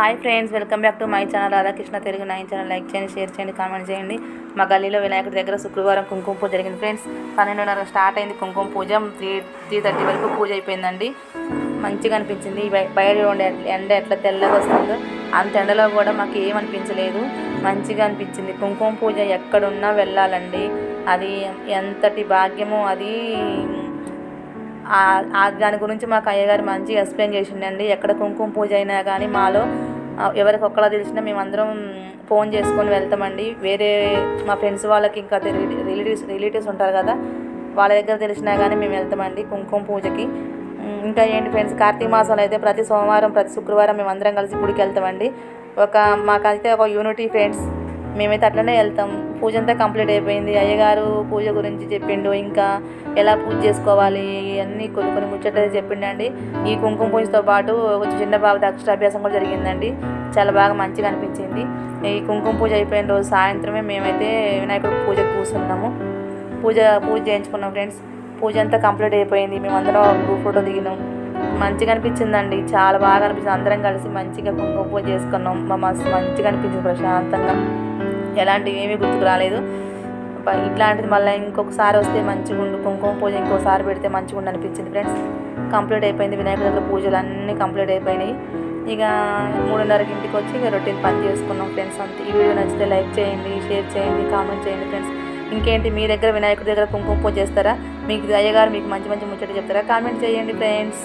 Hi friends welcome back to my channel. Radhakrishna Telugu nine channel. Like చేయండి share చేయండి comment చేయండి. మా గల్లీలో వినాయకుడి దగ్గర శుక్రవారం కుంకుమ పూజ జరిగింది ఫ్రెండ్స్. పన్నెండున్నర స్టార్ట్ అయింది కుంకుమ పూజ. త్రీ త్రీ థర్టీ వరకు పూజ అయిపోయిందండి. మంచిగా అనిపించింది. బయట ఉండే ఎండ ఎట్లా తెల్లగా వస్తుందో అంత ఎండలో కూడా మాకు ఏమనిపించలేదు మంచిగా అనిపించింది. కుంకుమ పూజ ఎక్కడున్నా వెళ్ళాలండి. అది ఎంతటి భాగ్యమో అది దాని గురించి మాకు అయ్యగారు మంచిగా ఎక్స్ప్లెయిన్ చేసిండండి. ఎక్కడ కుంకుమ పూజ అయినా కానీ మాలో ఎవరికి ఒక్కలా తెలిసినా మేమందరం ఫోన్ చేసుకొని వెళ్తామండి. వేరే మా ఫ్రెండ్స్ వాళ్ళకి ఇంకా రిలేటివ్స్ రిలేటివ్స్ ఉంటారు కదా వాళ్ళ దగ్గర తెలిసినా కానీ మేము వెళ్తామండి కుంకుమ పూజకి. ఇంకా ఏంటి ఫ్రెండ్స్ కార్తీక మాసంలో అయితే ప్రతి సోమవారం ప్రతి శుక్రవారం మేము అందరం కలిసి గుడికి వెళ్తామండి. ఒక మాకైతే ఒక యూనిటీ ఫ్రెండ్స్ మేమైతే అట్లనే వెళ్తాం. పూజ అంతా కంప్లీట్ అయిపోయింది. అయ్యగారు పూజ గురించి చెప్పిండు. ఇంకా ఎలా పూజ చేసుకోవాలి? అన్నీ కొన్ని కొన్ని ముచ్చట్లు చెప్పిండండి. ఈ కుంకుమ పూజతో పాటు ఒక చిన్న బాబు అక్షరాభ్యాసం కూడా జరిగిందండి. చాలా బాగా మంచిగా అనిపించింది. ఈ కుంకుమ పూజ అయిపోయిన రోజు సాయంత్రమే మేమైతే వినాయకుడు పూజకు కూర్చున్నాము. పూజ పూజ చేయించుకున్నాం ఫ్రెండ్స్. పూజ అంతా కంప్లీట్ అయిపోయింది. మేమందరం గ్రూప్ ఫోటో దిగినాం. మంచిగా అనిపించిందండి. చాలా బాగా అనిపించింది. అందరం కలిసి మంచిగా కుంకుమ పూజ చేసుకున్నాం. మా మస్తు మంచిగా అనిపించింది ప్రశాంతంగా. ఎలాంటివి ఏమీ గుర్తుకు రాలేదు. ఇట్లాంటిది మళ్ళీ ఇంకొకసారి వస్తే మంచిగా ఉండు కుంకుమ పూజ ఇంకోసారి పెడితే మంచిగా ఉండు అనిపించింది ఫ్రెండ్స్. కంప్లీట్ అయిపోయింది వినాయకుడి పూజలు అన్నీ కంప్లీట్ అయిపోయినాయి. ఇక మూడున్నరకి ఇంటికి వచ్చి ఇక రొటీన్ పని చేసుకున్నాం ఫ్రెండ్స్ అంతే. ఈ వీడియో నచ్చితే లైక్ చేయండి షేర్ చేయండి కామెంట్ చేయండి ఫ్రెండ్స్. ఇంకేంటి మీ దగ్గర వినాయకుడి దగ్గర కుంకుమ పూజ చేస్తారా? మీకు అయ్యగారు మీకు మంచి మంచి ముచ్చట చెప్తారా? కామెంట్ చేయండి ఫ్రెండ్స్.